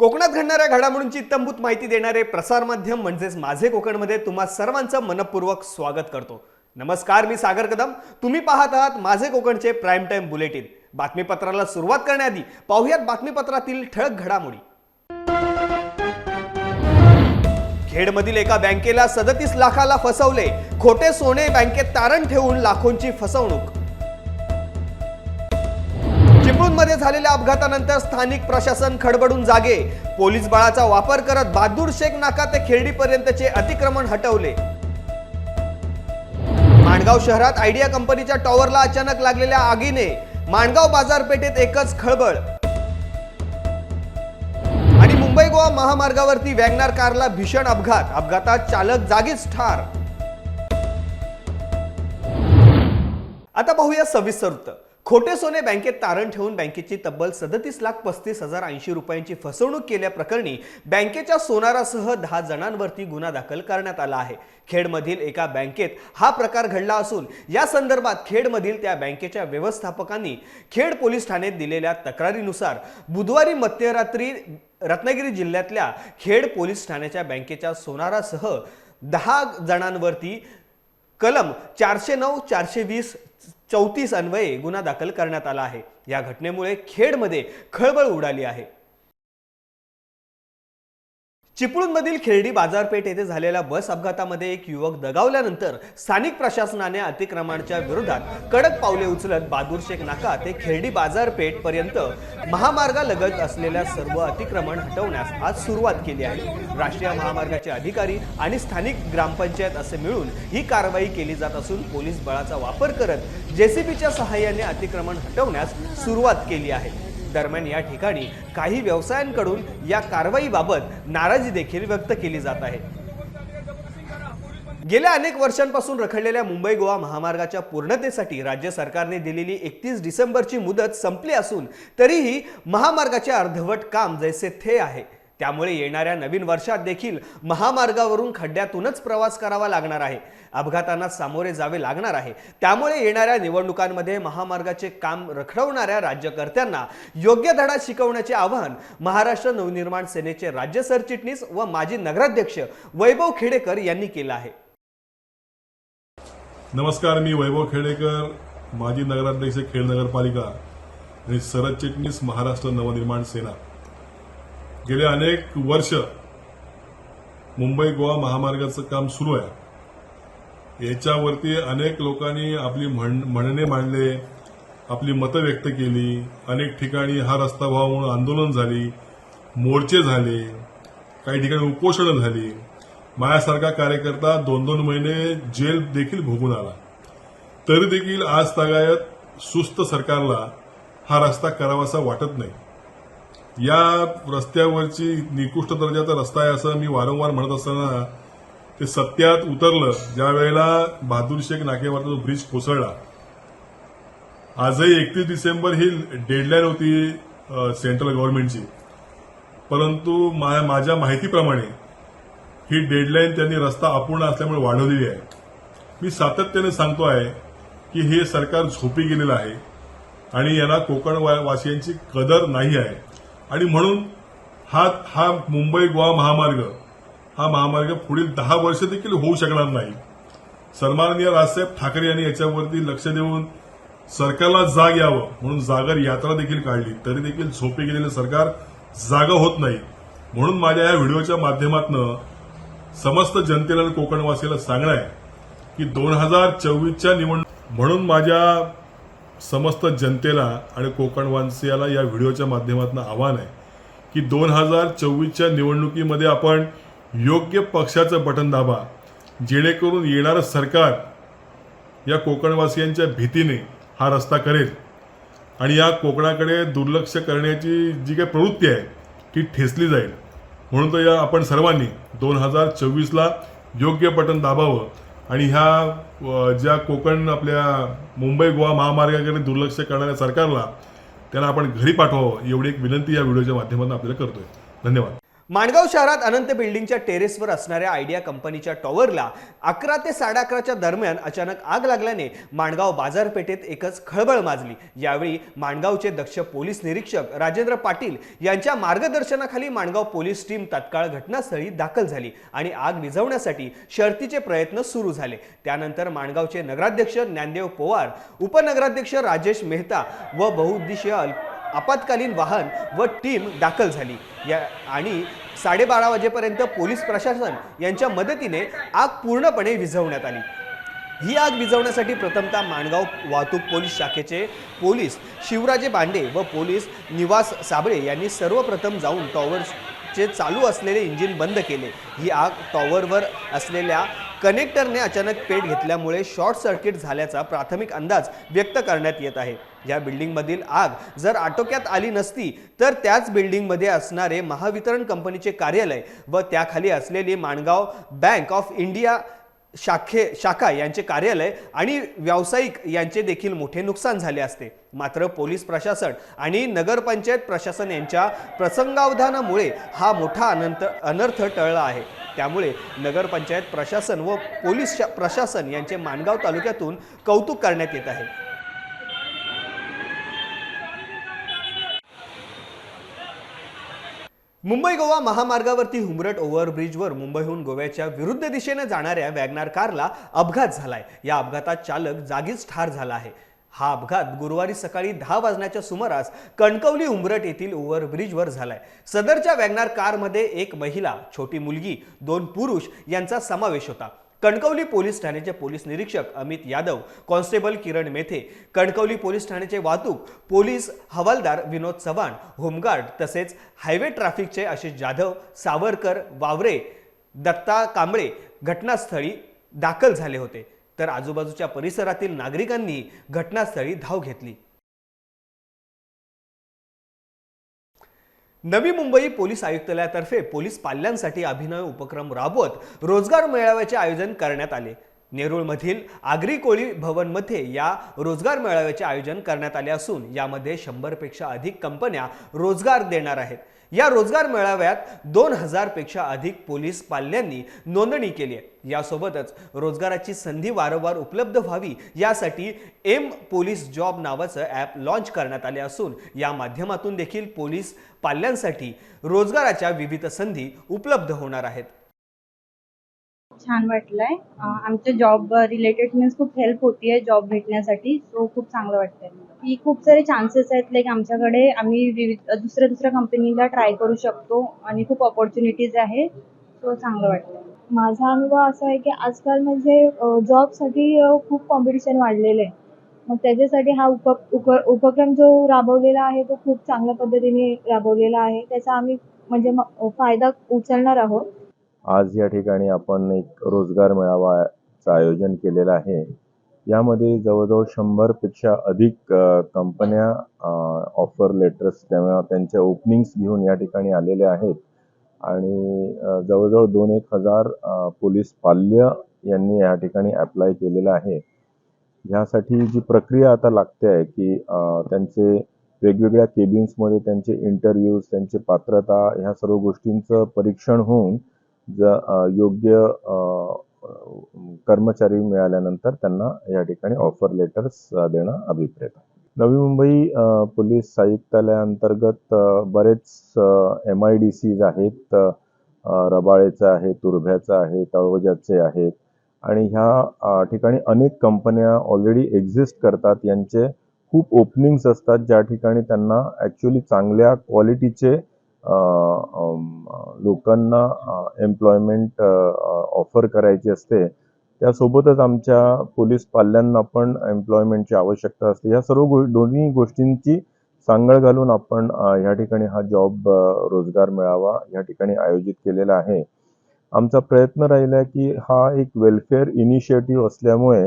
कोकणात घडणाऱ्या घडामोडींची तंबूत माहिती देणारे प्रसारमाध्यम म्हणजेच माझे कोकणमध्ये तुम्हा सर्वांचं मनपूर्वक स्वागत करतो. नमस्कार मी सागर कदम. तुम्ही पाहत आहात माझे कोकणचे प्राईम टाईम बुलेटिन बातमीपत्राला सुरुवात करण्याआधी पाहुयात बातमीपत्रातील ठळक घडामोडी. खेडमधील एका बँकेला सदतीस लाखाला फसवले. खोटे सोने बँकेत तारण ठेवून लाखोंची फसवणूक. चिपळूणमध्ये झालेल्या अपघातानंतर स्थानिक प्रशासन खडबडून जागे. पोलीस बळाचा वापर करत बहादूर शेख नाका ते खेर्डीपर्यंतचे अतिक्रमण हटवले. माणगाव शहरात आयडिया कंपनीच्या टॉवरला अचानक लागलेल्या आगीने माणगाव बाजारपेठेत एकच खळबळ. आणि मुंबई गोवा महामार्गावरती वॅगनार कारला भीषण अपघात. अपघातात चालक जागीच ठार. आता पाहूया सविस्तर खोटे सोने बँकेत तारण ठेवून बँकेची तब्बल सदतीस लाख पस्तीस हजार ऐंशी रुपयांची फसवणूक केल्याप्रकरणी बँकेच्या सोनारासह दहा जणांवरती गुन्हा दाखल करण्यात आला आहे. खेडमधील एका बँकेत हा प्रकार घडला असून या संदर्भात खेडमधील त्या बँकेच्या व्यवस्थापकांनी खेड पोलीस ठाण्यात दिलेल्या तक्रारीनुसार बुधवारी मध्यरात्री रत्नागिरी जिल्ह्यातल्या खेड पोलीस ठाण्याच्या बँकेच्या सोनारासह दहा जणांवरती कलम चारशे नऊ चारशे वीस चौतीस अन्वये गुन्हा दाखल करण्यात आला आहे. या घटनेमुळे खेडमध्ये खळबळ उडाली आहे. चिपळूणमधील खेर्डी बाजारपेठ येथे झालेल्या बस अपघातामध्ये एक युवक दगावल्यानंतर स्थानिक प्रशासनाने अतिक्रमणाच्या विरोधात कडक पावले उचलत बहादूर शेख नाका ते खेर्डी बाजारपेठ पर्यंत महामार्गालगत असलेल्या सर्व अतिक्रमण हटवण्यास आज सुरुवात केली आहे. राष्ट्रीय महामार्गाचे अधिकारी आणि स्थानिक ग्रामपंचायत असे मिळून ही कारवाई केली जात असून पोलीस बळाचा वापर करत जेसीबीच्या सहाय्याने अतिक्रमण हटवण्यास सुरुवात केली आहे. दरम्यान या ठिकाणी काही व्यवसायांकडून या कारवाईबाबत नाराजी देखील व्यक्त केली जात आहे. गेल्या अनेक वर्षांपासून रखडलेल्या मुंबई गोवा महामार्गाच्या पूर्णतेसाठी राज्य सरकारने दिलेली एकतीस डिसेंबरची मुदत संपली असून तरीही महामार्गाचे अर्धवट काम जैसे थे आहे. त्यामुळे येणाऱ्या नवीन वर्षात देखील महामार्गावरून खड्ड्यातूनच प्रवास करावा लागणार आहे. अपघातांना सामोरे जावे लागणार आहे. त्यामुळे येणाऱ्या निवडणुकांमध्ये महामार्गाचे काम रखडवणाऱ्या राज्यकर्त्यांना योग्य धडा शिकवण्याचे आवाहन महाराष्ट्र नवनिर्माण सेनेचे राज्य सरचिटणीस व माजी नगराध्यक्ष वैभव खेडेकर यांनी केलं आहे. नमस्कार मी वैभव खेडेकर माजी नगराध्यक्ष खेड नगरपालिका आणि सरचिटणीस महाराष्ट्र नवनिर्माण सेना. गेले अनेक वर्ष मुंबई गोवा महामार्गाचं काम सुरू आहे. याच्यावरती अनेक लोकांनी आपली म्हण म्हणणे मांडले आपली मतं व्यक्त केली अनेक ठिकाणी हा रस्ता व्हावा म्हणून आंदोलन झाली मोर्चे झाले काही ठिकाणी उपोषणं झाली. माझ्यासारखा कार्यकर्ता दोन दोन महिने जेल देखील भोगून आला. तरी देखील आज तागायत सुस्त सरकारला हा रस्ता करावासा वाटत नाही. या रस्त्यावरची निकृष्ट दर्जाचा रस्ता आहे असं मी वारंवार म्हणत असताना ते सत्यात उतरलं. ज्या वेळेला बहादूर शेख नाकेवरचा जो ब्रिज कोसळला. आजही एकतीस डिसेंबर ही डेडलाईन होती सेंट्रल गव्हर्नमेंटची परंतु मा- माझ्या माहितीप्रमाणे ही डेडलाईन त्यांनी रस्ता अपूर्ण असल्यामुळे वाढवलेली आहे. मी सातत्याने सांगतो आहे की हे सरकार झोपी गेलेलं आहे आणि यांना कोकण वासियांची कदर नाही आहे. आणि म्हणून हा हा मुंबई गोवा महामार्ग हा महामार्ग पुढील दहा वर्ष देखील होऊ शकणार नाही. सन्माननीय राजसाहेब ठाकरे यांनी याच्यावरती लक्ष देऊन सरकारला जाग यावं म्हणून जागर यात्रा देखील काढली. तरी देखील झोपे गेलेलं सरकार जागा होत नाही. म्हणून माझ्या या व्हिडिओच्या माध्यमातून समस्त जनतेला आणि कोकणवासियाला सांगणं आहे की दोन हजार चोवीसच्या निवडणूक म्हणून माझ्या समस्त जनतेला आणि कोकणवासियाला या व्हिडिओच्या माध्यमातून आव्हान आहे की दोन हजार चोवीसच्या निवडणुकीमध्ये आपण योग्य पक्षाचं बटन दाबा जेणेकरून येणारं सरकार या कोकणवासियांच्या भीतीने हा रस्ता करेल. आणि या कोकणाकडे दुर्लक्ष करण्याची जी काही प्रवृत्ती आहे ती ठेचली जाईल. म्हणून तर या आपण सर्वांनी दोन हजार चोवीसला योग्य बटन दाबावं आणि ह्या ज्या कोकण आपल्या मुंबई गोवा महामार्गाकडे दुर्लक्ष करणाऱ्या सरकारला त्यांना आपण घरी पाठवावं एवढी एक विनंती या व्हिडिओच्या माध्यमातून आपल्याला करतोय. धन्यवाद. माणगाव शहरात अनंत बिल्डिंगच्या टेरेसवर असणाऱ्या आयडिया कंपनीच्या टॉवरला अकरा ते साडे अकराच्या दरम्यान अचानक आग लागल्याने माणगाव बाजारपेठेत एकच खळबळ माजली. यावेळी माणगावचे दक्ष पोलीस निरीक्षक राजेंद्र पाटील यांच्या मार्गदर्शनाखाली माणगाव पोलीस टीम तत्काळ घटनास्थळी दाखल झाली आणि आग विझवण्यासाठी शर्तीचे प्रयत्न सुरू झाले. त्यानंतर माणगावचे नगराध्यक्ष ज्ञानदेव पोवार उपनगराध्यक्ष राजेश मेहता व बहुउद्देशीय अल्प आपत्कालीन वाहन व टीम दाखल झाली. या आणि साडेबारा वाजेपर्यंत पोलीस प्रशासन यांच्या मदतीने आग पूर्णपणे विझवण्यात आली. ही आग विझवण्यासाठी प्रथमतः माणगाव वाहतूक पोलीस शाखेचे पोलीस शिवराजे बांडे व पोलीस निवास साबळे यांनी सर्वप्रथम जाऊन टॉवरचे चालू असलेले इंजिन बंद केले. ही आग टॉवरवर असलेल्या कनेक्टरने अचानक पेट घेतल्यामुळे शॉर्ट सर्किट झाल्याचा प्राथमिक अंदाज व्यक्त करण्यात येत आहे. या बिल्डिंगमधील आग जर आटोक्यात आली नसती तर त्याच बिल्डिंगमध्ये असणारे महावितरण कंपनीचे कार्यालय व त्याखाली असलेली माणगाव बँक ऑफ इंडिया शाखे शाखा यांचे कार्यालय आणि व्यावसायिक यांचे देखील मोठे नुकसान झाले असते. मात्र पोलीस प्रशासन आणि नगरपंचायत प्रशासन यांच्या प्रसंगावधानामुळे हा मोठा अनंत अनर्थ टळला आहे. त्यामुळे नगरपंचायत प्रशासन व पोलीस प्रशासन यांचे माणगाव तालुक्यातून कौतुक करण्यात येत आहे. मुंबई गोवा महामार्गावरती हुमरट ओव्हरब्रिजवर मुंबईहून गोव्याच्या विरुद्ध दिशेने जाणाऱ्या वॅगनार कारला अपघात झालाय. या अपघातात चालक जागीच ठार झाला आहे. हा अपघात गुरुवारी सकाळी दहा वाजण्याच्या सुमारास कणकवली उंबरट येथील ओव्हरब्रिजवर झालाय. सदरच्या वॅगनार कारमध्ये एक महिला छोटी मुलगी दोन पुरुष यांचा समावेश होता. कणकवली पोलीस ठाण्याचे पोलीस निरीक्षक अमित यादव कॉन्स्टेबल किरण मेथे कणकवली पोलीस ठाण्याचे वाहतूक पोलीस हवालदार विनोद चव्हाण होमगार्ड तसेच हायवे ट्रॅफिकचे आशिष जाधव सावरकर वावरे दत्ता कांबळे घटनास्थळी दाखल झाले होते. तर आजूबाजूच्या परिसरातील नागरिकांनी घटनास्थळी धाव घेतली. नवी मुंबई पोलीस आयुक्तालयातर्फे पोलीस पाल्यांसाठी अभिनव उपक्रम राबवत रोजगार मेळाव्याचे आयोजन करण्यात आले. नेरूळमधील आगरी कोळी भवनमध्ये या रोजगार मेळाव्याचे आयोजन करण्यात आले असून यामध्ये शंभरपेक्षा अधिक कंपन्या रोजगार देणार आहेत. या रोजगार मेळाव्यात दोन हजारपेक्षा अधिक पोलीस पाल्यांनी नोंदणी केली आहे. यासोबतच रोजगाराची संधी वारंवार उपलब्ध व्हावी यासाठी एम पोलीस जॉब नावाचं ॲप लॉन्च करण्यात आले असून या माध्यमातून देखील पोलीस पाल्यांसाठी रोजगाराच्या विविध संधी उपलब्ध होणार आहेत. छान वाटलंय. आमच्या जॉब रिलेटेड मीन्स खूप हेल्प होतीये जॉब भेटण्यासाठी सो खूप चांगलं वाटतंय की खूप सारे चान्सेस आहेत लाईक आमच्याकडे आम्ही विविध दुसऱ्या दुसऱ्या कंपनीला ट्राय करू शकतो आणि खूप ऑपॉर्च्युनिटीज आहे सो चांगलं वाटतंय. माझा अनुभव असा आहे की आजकाल म्हणजे जॉबसाठी खूप कॉम्पिटिशन वाढलेलं आहे. मग त्याच्यासाठी हा उप उप उपक्रम जो राबवलेला आहे तो खूप चांगल्या पद्धतीने राबवलेला आहे. त्याचा आम्ही म्हणजे फायदा उचलणार आहोत. आज या ठिकाणी आपण एक रोजगार मेळावाचं आयोजन केलेलं आहे. यामध्ये जवळजवळ शंभरपेक्षा अधिक कंपन्या ऑफर लेटर्स किंवा त्यांच्या ओपनिंग्स घेऊन या ठिकाणी आलेल्या आहेत. आणि जवळजवळ दोन एक हजार पोलीस पाल्य यांनी या ठिकाणी अप्लाय केलेलं आहे. ह्यासाठी जी प्रक्रिया आता लागते आहे की त्यांचे वेगवेगळ्या केबिन्समध्ये त्यांचे इंटरव्ह्यूज त्यांची पात्रता ह्या सर्व गोष्टींचं परीक्षण होऊन ज योग्य कर्मचारी मिळाल्यानंतर त्यांना या ठिकाणी ऑफर लेटर्स देणं अभिप्रेत. नवी मुंबई पोलीस आयुक्तालयाअंतर्गत बरेच एम आय डी सीज आहेत रबाळेचं आहे तुर्भ्याचं आहे तळोजाचे आहेत आणि ह्या ठिकाणी अनेक कंपन्या ऑलरेडी एक्झिस्ट करतात. यांचे खूप ओपनिंग्स असतात ज्या ठिकाणी त्यांना ॲक्च्युली चांगल्या क्वालिटीचे लोकांना एम्प्लॉयमेंट ऑफर करायची असते त्यासोबतच आमच्या पोलीस पाल्यांना पण एम्प्लॉयमेंटची आवश्यकता असते. या सर्व गो दोन्ही गोष्टींची सांगड घालून आपण या ठिकाणी हा जॉब रोजगार मिळावा या ठिकाणी आयोजित केलेला आहे. आमचा प्रयत्न राहिला आहे की हा एक वेलफेअर इनिशिएटिव्ह असल्यामुळे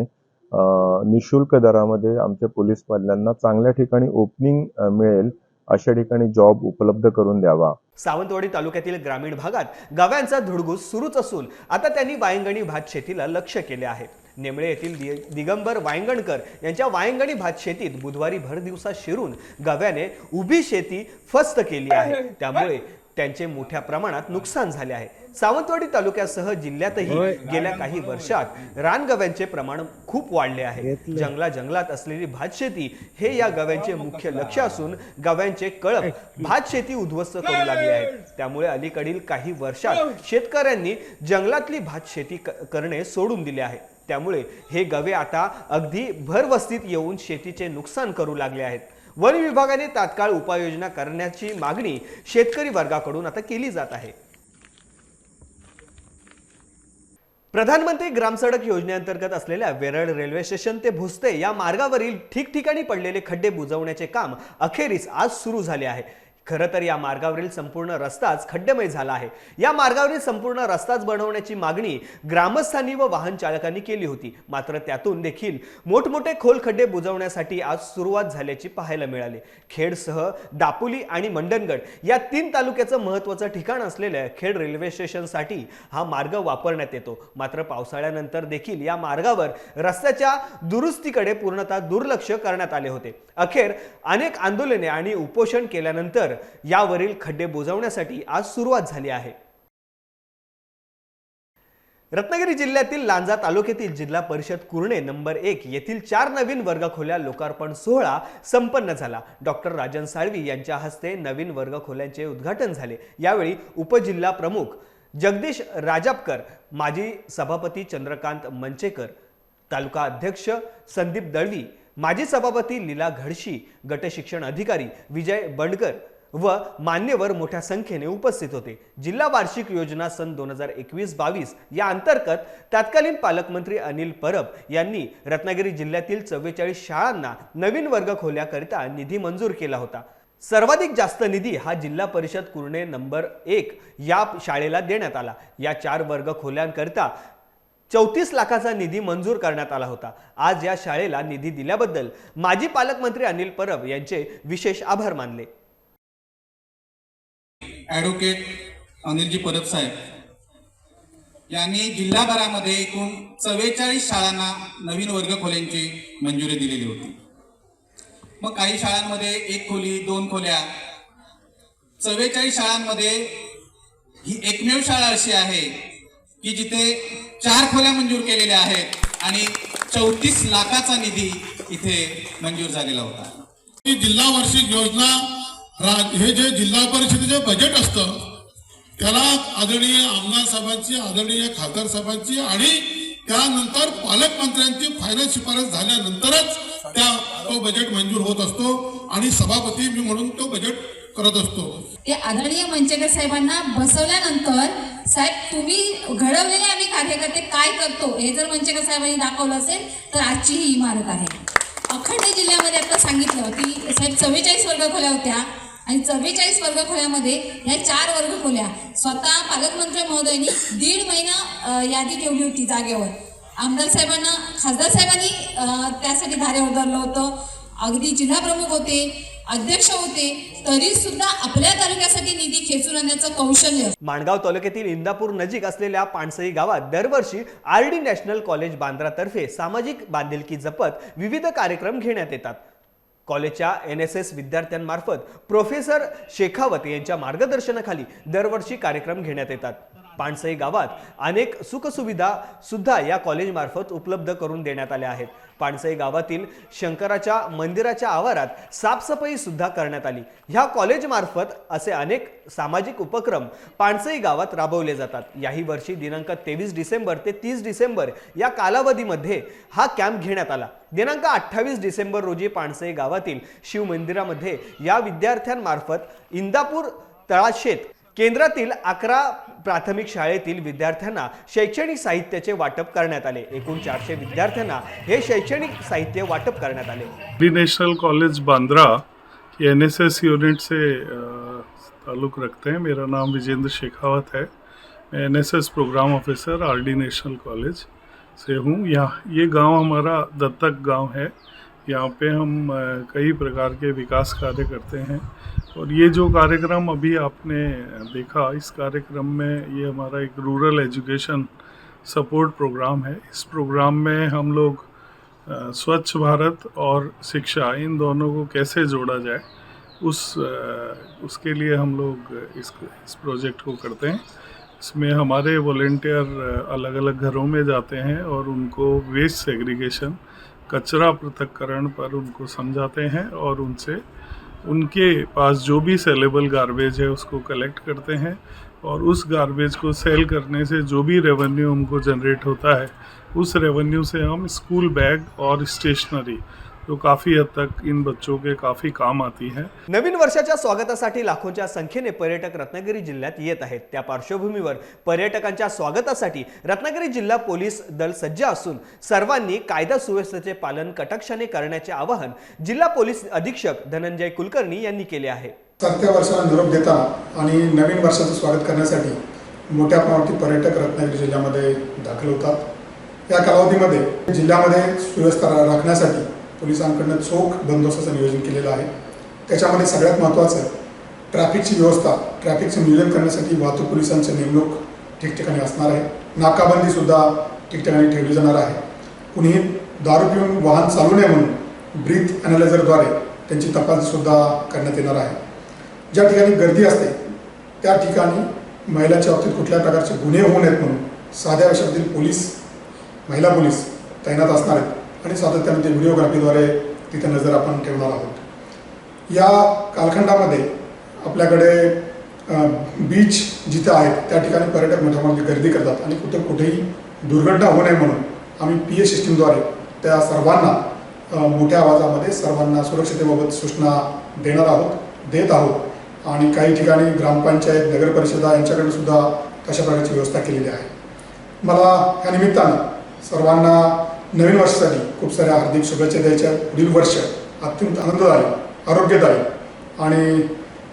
निशुल्क दरामध्ये आमच्या पोलीस पाल्यांना चांगल्या ठिकाणी ओपनिंग मिळेल. अशा ठिकाणी जॉब उपलब्ध करून द्यावा. सावंतवाडी तालुक्यातील ग्रामीण भागात गव्यांचा धुडगूस सुरूच असून आता त्यांनी वायंगणी भात शेतीला लक्ष केले आहे. नेमळे येथील दिगंबर वायंगणकर यांच्या वायंगणी भात शेतीत बुधवारी भर दिवसा शिरून गव्याने उभी शेती फस्त केली आहे. त्यामुळे त्यांचे मोठ्या प्रमाणात नुकसान झाले आहे. सावंतवाडी तालुक्यासह जिल्ह्यातही गेल्या काही वर्षात रानगव्यांचे प्रमाण खूप वाढले आहे. जंगला जंगलात असलेली भातशेती हे या गव्यांचे मुख्य लक्ष असून गव्यांचे कळप भातशेती उद्ध्वस्त करू लागले आहेत त्यामुळे अलीकडील काही वर्षात शेतकऱ्यांनी जंगलातली भातशेती करणे सोडून दिले आहे. त्यामुळे हे गवे आता अगदी भरवस्तीत येऊन शेतीचे नुकसान करू लागले आहेत. वन विभागाने तात्काळ उपाययोजना करण्याची मागणी शेतकरी वर्गाकडून आता केली जात आहे. प्रधानमंत्री ग्रामसडक योजनेअंतर्गत असलेल्या वेरळ रेल्वे स्टेशन ते भुसते या मार्गावरील ठिकठिकाणी पडलेले खड्डे बुजवण्याचे काम अखेरीस आज सुरू झाले आहे. खरं तर या मार्गावरील संपूर्ण रस्ताच खड्डेमय झाला आहे. या मार्गावरील संपूर्ण रस्ताच बनवण्याची मागणी ग्रामस्थांनी व वाहन चालकांनी केली होती. मात्र त्यातून देखील मोठमोठे खोल खड्डे बुजवण्यासाठी आज सुरुवात झाल्याची पाहायला मिळाली. खेडसह दापोली आणि मंडणगड या तीन तालुक्याचं महत्त्वाचं ठिकाण असलेल्या खेड रेल्वे स्टेशनसाठी हा मार्ग वापरण्यात येतो. मात्र पावसाळ्यानंतर देखील या मार्गावर रस्त्याच्या दुरुस्तीकडे पूर्णतः दुर्लक्ष करण्यात आले होते. अखेर अनेक आंदोलने आणि उपोषण केल्यानंतर यावरील खड्डे बुजवण्यासाठी आज सुरुवात झाली आहे. रत्नागिरी जिल्ह्यातील लांजा तालुक्यातील जिल्हा परिषद कुर्णे नंबर एक येथील चार नवीन वर्गखोल्या लोकार्पण सोहळा संपन्न झाला. डॉक्टर राजन साळवी यांच्या हस्ते नवीन वर्गखोल्यांचे उद्घाटन झाले. यावेळी उपजिल्हा प्रमुख जगदीश राजापकर माजी सभापती चंद्रकांत मंचेकर तालुका अध्यक्ष संदीप दळवी माजी सभापती लीला घडशी गटशिक्षण अधिकारी विजय बंडकर व मान्यवर मोठ्या संख्येने उपस्थित होते. जिल्हा वार्षिक योजना सन दोन हजार एकवीस बावीस या अंतर्गत तत्कालीन पालकमंत्री अनिल परब यांनी रत्नागिरी जिल्ह्यातील चव्वेचाळीस शाळांना नवीन वर्ग खोल्याकरिता निधी मंजूर केला होता. सर्वाधिक जास्त निधी हा जिल्हा परिषद कुर्णे नंबर एक या शाळेला देण्यात आला. या चार वर्ग खोल्यांकरिता चौतीस लाखाचा निधी मंजूर करण्यात आला होता. आज या शाळेला निधी दिल्याबद्दल माजी पालकमंत्री अनिल परब यांचे विशेष आभार मानले. ॲडव्होकेट अनिलजी परब साहेब. यांनी जिल्हाभरामध्ये एकूण चव्वेचाळीस शाळांना नवीन वर्ग खोल्यांची मंजुरी दिलेली होती. मग काही शाळांमध्ये एक खोली दोन खोल्या. चव्वेचाळीस शाळांमध्ये ही एकमेव शाळा अशी आहे की जिथे चार खोल्या मंजूर केलेल्या आहेत आणि चौतीस लाखाचा निधी इथे मंजूर झालेला होता. जिल्हा वार्षिक योजना हे जे जिल्हा परिषदेचे बजेट असतं त्याला आदरणीय आमदार साहेबांची आदरणीय खासदार साहेबांची आणि त्यानंतर पालकमंत्र्यांची फायनल शिफारस झाल्यानंतरच त्या तो बजेट मंजूर होत असतो आणि सभापती मी म्हणून तो बजेट करत असतो. ते आदरणीय मंचेकर साहेबांना बसवल्यानंतर साहेब तुम्ही घडवलेले आम्ही कार्यकर्ते काय करतो हे जर मंचेकर साहेबांनी दाखवलं असेल तर आजची ही इमारत आहे. अखंड जिल्ह्यामध्ये आता सांगितलं की साहेब चव्वेचाळीस वर्ग खोल्या होत्या. आणि चव्वेचाळीस वर्गखोल्यामध्ये या चार वर्ग खोल्या स्वतः पालकमंत्री महोदयांनी दीड महिना यादी ठेवली होती जागेवर. आमदार साहेबांना खासदार साहेबांनी त्यासाठी धारे उधारलं होतं. अगदी जिल्हा प्रमुख होते अध्यक्ष होते तरी सुद्धा आपल्या तालुक्यासाठी निधी खेचून आणण्याचं कौशल्य. माणगाव तालुक्यातील इंदापूर नजीक असलेल्या पाणसई गावात दरवर्षी आर डी नॅशनल कॉलेज बांद्रातर्फे सामाजिक बांधिलकी जपत विविध कार्यक्रम घेण्यात येतात. कॉलेजच्या एन एस एस विद्यार्थ्यांमार्फत प्रोफेसर शेखावत यांच्या मार्गदर्शनाखाली दरवर्षी कार्यक्रम घेण्यात येतात. पाणसई गावात अनेक सुखसुविधा सुद्धा या कॉलेजमार्फत उपलब्ध करून देण्यात आल्या आहेत. पाणसई गावातील शंकराच्या मंदिराच्या आवारात साफसफाई सुद्धा करण्यात आली. ह्या कॉलेजमार्फत असे अनेक सामाजिक उपक्रम पाणसई गावात राबवले जातात. याही वर्षी दिनांक तेवीस डिसेंबर ते तीस डिसेंबर या कालावधीमध्ये हा कॅम्प घेण्यात आला. दिनांक अठ्ठावीस डिसेंबर रोजी पाणसई गावातील शिव मंदिरामध्ये या विद्यार्थ्यांमार्फत इंदापूर तळाशेत केंद्रातील अकरा प्राथमिक शाळेतील विद्यार्थ्यांना शैक्षणिक साहित्याचे वाटप करण्यात आले. एकूण चारशे विद्यार्थ्यांना हे शैक्षणिक साहित्य वाटप करण्यात आले. D National College Bandra N S S unit से ताल्लुक़ रखते हैं मेरा नाम विजेंद्र शेखावत है मैं N S S program officer R D National College से हूँ. यहाँ ये गांव हमारा दत्तक गांव है. यहाँ पे हम कई प्रकार के विकास कार्य करते हैं. और ये जो कार्यक्रम अभी आपने देखा, इस कार्यक्रम में ये हमारा एक रूरल एजुकेशन सपोर्ट प्रोग्राम है। इस प्रोग्राम में हम लोग स्वच्छ भारत और शिक्षा, इन दोनों को कैसे जोड़ा जाए, उस उसके लिए हम लोग इस इस प्रोजेक्ट को करते हैं। इसमें हमारे वॉलेंटियर अलग अलग घरों में जाते हैं और उनको वेस्ट सेग्रीगेशन कचरा पृथककरण पर उनको समझाते हैं और उनसे उनके पास जो भी सेलेबल गार्बेज है, उसको कलेक्ट करते हैं और उस गारबेज को सेल करने से जो भी रेवेन्यू हमको जनरेट होता है, उस रेवेन्यू से हम स्कूल बैग और स्टेशनरी जो काफ़ी हद तक इन बच्चों के काफ़ी काम आती है। नवीन वर्षाच्या स्वागतासाठी लाखोंच्या संख्येने पर्यटक रत्नागिरी जिल्ह्यात येत आहेत. त्या पार्श्वभूमीवर पर्यटकांच्या स्वागतासाठी रत्नागिरी जिल्हा पोलीस दल सज्ज असून सर्वांनी कायदा सुव्यवस्थेचे पालन कटाक्षाने करण्याचे आवाहन जिल्हा पोलीस अधीक्षक धनंजय कुलकर्णी यांनी केले आहे. सरत्या वर्षाला निरोप देताना आणि नवीन वर्षाचं स्वागत करण्यासाठी मोठ्या प्रमाणात पर्यटक रत्नागिरी जिल्ह्यामध्ये दाखल होतात. या कालावधीमध्ये जिल्ह्यामध्ये सुव्यवस्था राखण्यासाठी पोलिसांकडनं चोख बंदोबस्ताचं नियोजन केलेलं आहे. त्याच्यामध्ये सगळ्यात महत्त्वाचं ट्रॅफिकची व्यवस्था ट्रॅफिकचं नियोजन करण्यासाठी वाहतूक पोलिसांची नेमणूक ठिकठिकाणी असणार आहे. नाकाबंदीसुद्धा ठिकठिकाणी ठेवली जाणार आहे. कुणीही दारू पिऊन वाहन चालू नये म्हणून ब्रीथ ॲनालायझरद्वारे त्यांची तपासणीसुद्धा करण्यात येणार आहे. ज्या ठिकाणी गर्दी असते त्या ठिकाणी महिलाच्या बाबतीत कुठल्या प्रकारचे गुन्हे होऊ नयेत म्हणून साध्या वेशातील पोलीस महिला पोलीस तैनात असणार आहेत. आणि सातत्याने ते व्हिडिओग्राफीद्वारे तिथे नजर आपण ठेवणार आहोत. या कालखंडामध्ये आपल्याकडे बीच जिथे आहेत त्या ठिकाणी पर्यटक मोठ्या प्रमाणात गर्दी करतात आणि कुठे कुठेही दुर्घटना होऊ नये म्हणून आम्ही पी ए सिस्टीमद्वारे त्या सर्वांना मोठ्या आवाजामध्ये सर्वांना सुरक्षतेबाबत सूचना देणार आहोत देत आहोत. आणि काही ठिकाणी ग्रामपंचायत नगर परिषदा यांच्याकडे सुद्धा तशा प्रकारची व्यवस्था केलेली आहे. मला या निमित्तानं सर्वांना नवीन वर्षासाठी खूप साऱ्या हार्दिक शुभेच्छा द्यायच्या. पुढील वर्ष अत्यंत आनंददायी आरोग्यदायी आणि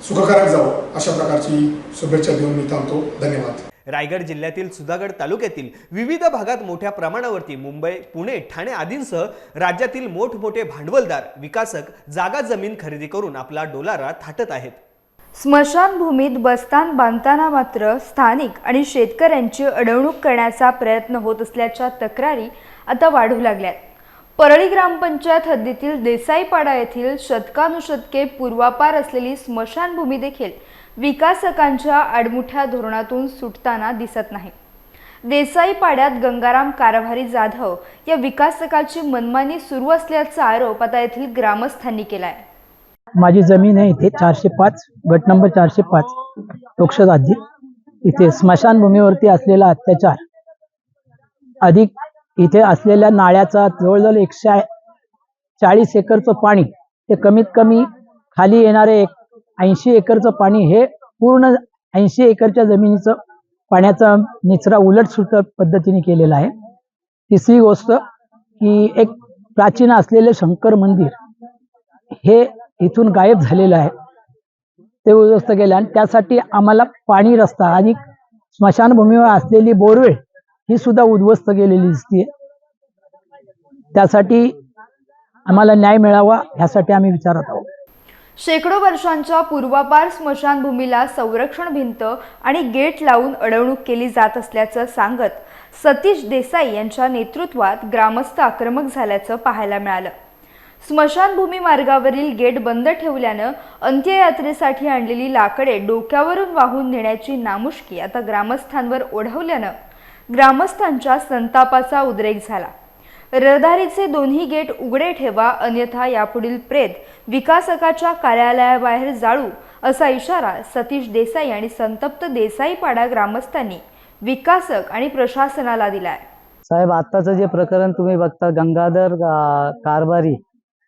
सुखकारक जावं अशा प्रकारची शुभेच्छा देऊन मी थांबतो. धन्यवाद. रायगड जिल्ह्यातील सुधागड तालुक्यातील विविध भागात मोठ्या प्रमाणावरती मुंबई पुणे ठाणे आदींसह राज्यातील मोठमोठे भांडवलदार विकासक जागा जमीन खरेदी करून आपला डोलारा थाटत आहेत. स्मशानभूमीत बस्तान बांधताना मात्र स्थानिक आणि शेतकऱ्यांची अडवणूक करण्याचा प्रयत्न होत असल्याच्या तक्रारी आता वाढू लागल्यात. परळी ग्रामपंचायत हद्दीतील देसाईपाडा येथील शतकानुशतके पूर्वापार असलेली स्मशानभूमी देखील विकासकांच्या आडमुठ्या धोरणातून सुटताना दिसत नाही. देसाई पाड्यात गंगाराम कारभारी जाधव या विकासकाची मनमानी सुरू असल्याचा आरोप आता येथील ग्रामस्थांनी केलाय. माझी जमीन आहे इथे चारशे पाच गट नंबर चारशे पाच. टोक्षराज्य इथे स्मशानभूमीवरती असलेला अत्याचार अधिक इथे असलेल्या नाळ्याचा जवळजवळ एकशे चाळीस एकरचं पाणी ते कमीत कमी खाली येणारे एक ऐंशी एकरचं पाणी हे पूर्ण ऐंशी एकरच्या जमिनीचं पाण्याचा निचरा उलट सुट पद्धतीने केलेला आहे. तिसरी गोष्ट की एक प्राचीन असलेले शंकर मंदिर हे इथून गायब झालेलं आहे. ते उद्ध्वस्त केलं आणि त्यासाठी आम्हाला पाणी रस्ता आणि स्मशानभूमीवर असलेली बोरवेळ ही सुद्धा उद्ध्वस्त केलेली दिसते त्यासाठी आम्हाला न्याय मिळावा ह्यासाठी आम्ही विचारत आहोत. शेकडो वर्षांच्या पूर्वापार स्मशानभूमीला संरक्षण भिंत आणि गेट लावून अडवणूक केली जात असल्याचं सांगत सतीश देसाई यांच्या नेतृत्वात ग्रामस्थ आक्रमक झाल्याचं पाहायला मिळालं. स्मशानभूमी मार्गावरील गेट बंद ठेवल्यानं अंत्ययात्रेसाठी आणलेली लाकडे डोक्यावरून वाहून नेण्याची नामुष्की आता ग्रामस्थांवर ओढवल्यानं ग्रामस्थांच्या संतापाचा उद्रेक झाला. रहदारीचे दोन्ही गेट उघडे ठेवा अन्यथा यापुढील प्रेत विकासकाच्या कार्यालयाबाहेर जाळू असा इशारा सतीश देसाई आणि संतप्त देसाईपाडा ग्रामस्थांनी विकासक आणि प्रशासनाला दिलाय. साहेब आत्ताचं जे प्रकरण तुम्ही बघता गंगाधर कारभारी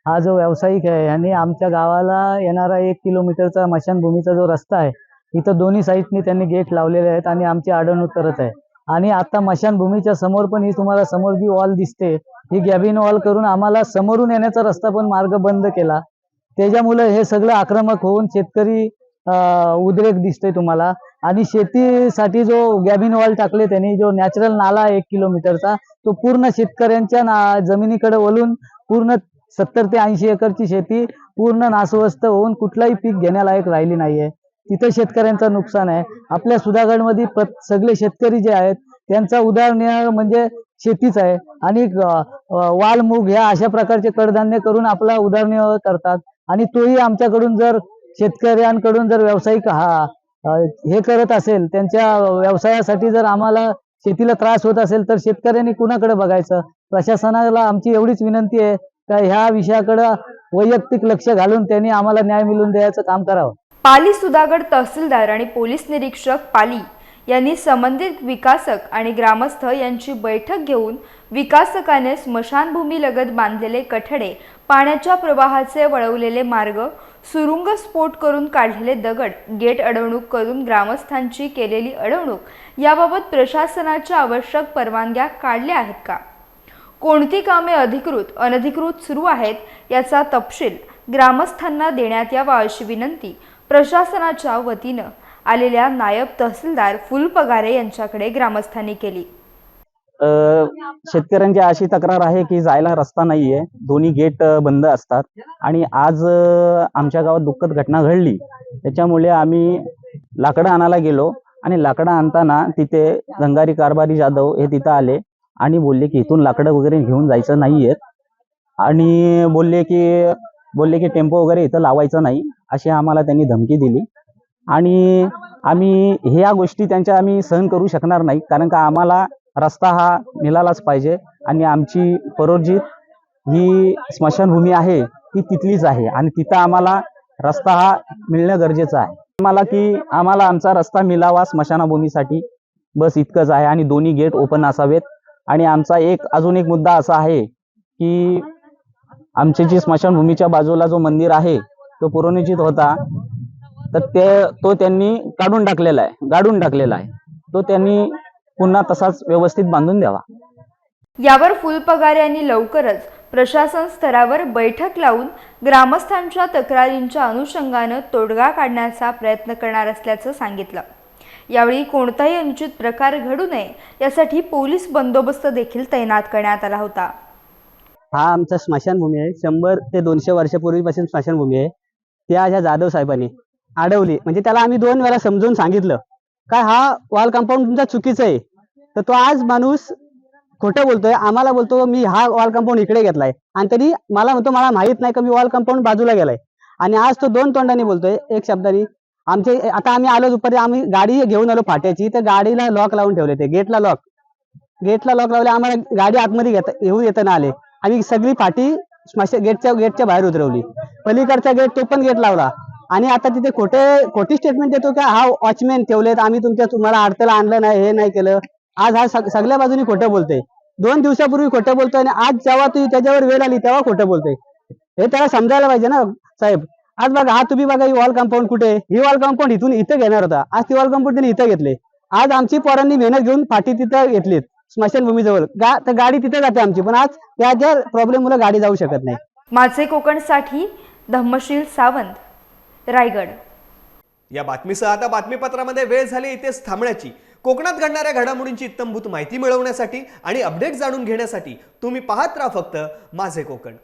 हा जो व्यावसायिक आहे आणि आमच्या गावाला येणारा एक किलोमीटरचा मशानभूमीचा जो रस्ता आहे इथं दोन्ही साईडनी त्यांनी गेट लावलेले आहेत आणि आमची आडवणूक करत आहे. आणि आता मशानभूमीच्या समोर पण ही तुम्हाला समोर जी वॉल दिसते ही गॅबिन वॉल करून आम्हाला समोरून येण्याचा रस्ता पण मार्ग बंद केला. त्याच्यामुळे हे सगळं आक्रमक होऊन शेतकरी उद्रेक दिसतोय तुम्हाला. आणि शेतीसाठी जो गॅबिन वॉल टाकले त्यांनी जो नॅचरल नाला आहे एक किलोमीटरचा तो पूर्ण शेतकऱ्यांच्या ना जमिनीकडे वळून पूर्ण सत्तर ते ऐंशी एकरची शेती पूर्ण नासवस्त होऊन कुठलाही पीक घेण्यालायक राहिली नाहीये. तिथं शेतकऱ्यांचं नुकसान आहे. आपल्या सुधागडमध्ये प्रत सगळे शेतकरी जे आहेत त्यांचा उदाहरण म्हणजे शेतीच आहे. आणि अं, वाल मूग ह्या अशा प्रकारचे कडधान्य करून आपला उदरनिर्वाह करतात. आणि तोही आमच्याकडून जर शेतकऱ्यांकडून जर व्यावसायिक हा हे करत असेल त्यांच्या व्यवसायासाठी जर आम्हाला शेतीला त्रास होत असेल तर शेतकऱ्यांनी कुणाकडे बघायचं? प्रशासनाला आमची एवढीच विनंती आहे का ह्या विषयाकडं वैयक्तिक लक्ष घालून त्यांनी आम्हाला न्याय मिळवून द्यायचं काम करावं. पाली सुधागड तहसीलदार आणि पोलीस निरीक्षक पाली यांनी संबंधित विकासक आणि ग्रामस्थ यांची बैठक घेऊन विकासकाने स्मशानभूमीलगत बांधलेले कठडे पाण्याच्या प्रवाहाचे वळवलेले मार्ग सुरुंग स्फोट करून काढलेले दगड गेट अडवणूक करून ग्रामस्थांची केलेली अडवणूक याबाबत प्रशासनाच्या आवश्यक परवानग्या काढल्या आहेत का? कोणती कामे अधिकृत अनधिकृत सुरू आहेत याचा तपशील ग्रामस्थांना देण्यात यावा अशी विनंती प्रशासनाच्या वतीनं आलेल्या नायब तहसीलदार फुलपगारे यांच्याकडे ग्रामस्थांनी केली. शेतकऱ्यांची अशी तक्रार आहे की जायला रस्ता नाहीये दोन्ही गेट बंद असतात. आणि आज आमच्या गावात दुःखद घटना घडली. त्याच्यामुळे आम्ही लाकडं आणायला गेलो आणि लाकडं आणताना तिथे गंगारी कारभारी जाधव हे तिथं आले आणि बोलले की इथून लाकडं वगैरे घेऊन जायचं नाहीयेत. आणि बोलले की बोलले की टेम्पो वगैरे इथं लावायचं नाही. अशी आम्हाला त्यांनी धमकी दिली. आणि आम्ही ह्या गोष्टी त्यांच्या आम्ही सहन करू शकणार नाही कारण का आम्हाला रस्ता हा मिळालाच पाहिजे आणि आमची परोजित ही स्मशानभूमी आहे ती तिथलीच आहे आणि तिथं आम्हाला रस्ता हा मिळणं गरजेचं आहे. आम्हाला की आम्हाला आमचा रस्ता मिळावा स्मशानभूमीसाठी बस इतकंच आहे आणि दोन्ही गेट ओपन असावेत. आणि आमचा एक अजून एक मुद्दा असा आहे की आमची जी स्मशानभूमीच्या बाजूला जो मंदिर आहे तो पुरोनिचित होता तर ते तो त्यांनी काढून टाकलेला आहे गाडून टाकलेला आहे. तो त्यांनी पुन्हा तसाच व्यवस्थित बांधून द्यावा. यावर फुलपगार यांनी लवकरच प्रशासन स्तरावर बैठक लावून ग्रामस्थांच्या तक्रारींच्या अनुषंगानं तोडगा काढण्याचा प्रयत्न करणार असल्याचं सांगितलं. यावेळी कोणताही अनुचित प्रकार घडू नये यासाठी पोलीस बंदोबस्त देखील तैनात करण्यात आला होता. हा आमचा स्मशानभूमी आहे. शंभर ते दोनशे वर्षापूर्वीपासून स्मशानभूमी आहे. त्या ह्या जाधव साहेबांनी अडवली म्हणजे त्याला आम्ही दोन वेळा समजून सांगितलं. काय हा वॉल कंपाऊंड तुमचा चुकीचं आहे. तर तो आज माणूस खोटं बोलतोय आम्हाला बोलतो मी हा वॉल कंपाऊंड इकडे घेतलाय. आणि तरी मला म्हणतो मला माहीत नाही का मी वॉल कंपाऊंड बाजूला गेलाय. आणि आज तो दोन तोंडाने बोलतोय एक शब्दाने आमचे आता आम्ही आलो दुपारी आम्ही गाडी घेऊन आलो फाट्याची तर गाडीला लॉक लावून ठेवले ते गेटला लॉक गेटला लॉक लावले आम्हाला गाडी आतमध्ये घेता येऊ येताना आले. आम्ही सगळी फाटी स्मशान गेटच्या गेटच्या बाहेर उतरवली. पलीकडचा गेट तो पण गेट लावला. आणि आता तिथे खोटे खोटी स्टेटमेंट देतो का हा वॉचमॅन ठेवलेत. आम्ही तुमच्या तुम्हाला अडथळा आणलं नाही हे नाही केलं. आज हा सगळ्या बाजूनी खोटं बोलतोय. दोन दिवसापूर्वी खोटं बोलतोय आणि आज जेव्हा तू त्याच्यावर वेळ आली तेव्हा खोटं बोलतोय. हे त्याला समजायला पाहिजे ना साहेब. आज बघा हा तुम्ही बघा ही वॉल कंपाऊंड कुठे ही वॉल कंपाऊंड इथून इथं घेणार होता. आज ती वॉल कंपाऊंड त्यांनी इथं घेतले. आज आमची पोरांनी मेहनत घेऊन फाटी तिथं घेतलीत. स्मशानभूमीजवळ. गा तर गाडी तिथे जाते आमची पण आज त्याच्या प्रॉब्लेम मुळे गाडी जाऊ शकत नाही. माझे कोकणसाठी धम्मशील सावंत रायगड. या बातमीसह आता बातमीपत्रामध्ये वेळ झाली इथेच थांबण्याची. कोकणात घडणाऱ्या घडामोडींची इत्तमभूत माहिती मिळवण्यासाठी आणि अपडेट जाणून घेण्यासाठी तुम्ही पाहत राहा फक्त माझे कोकण.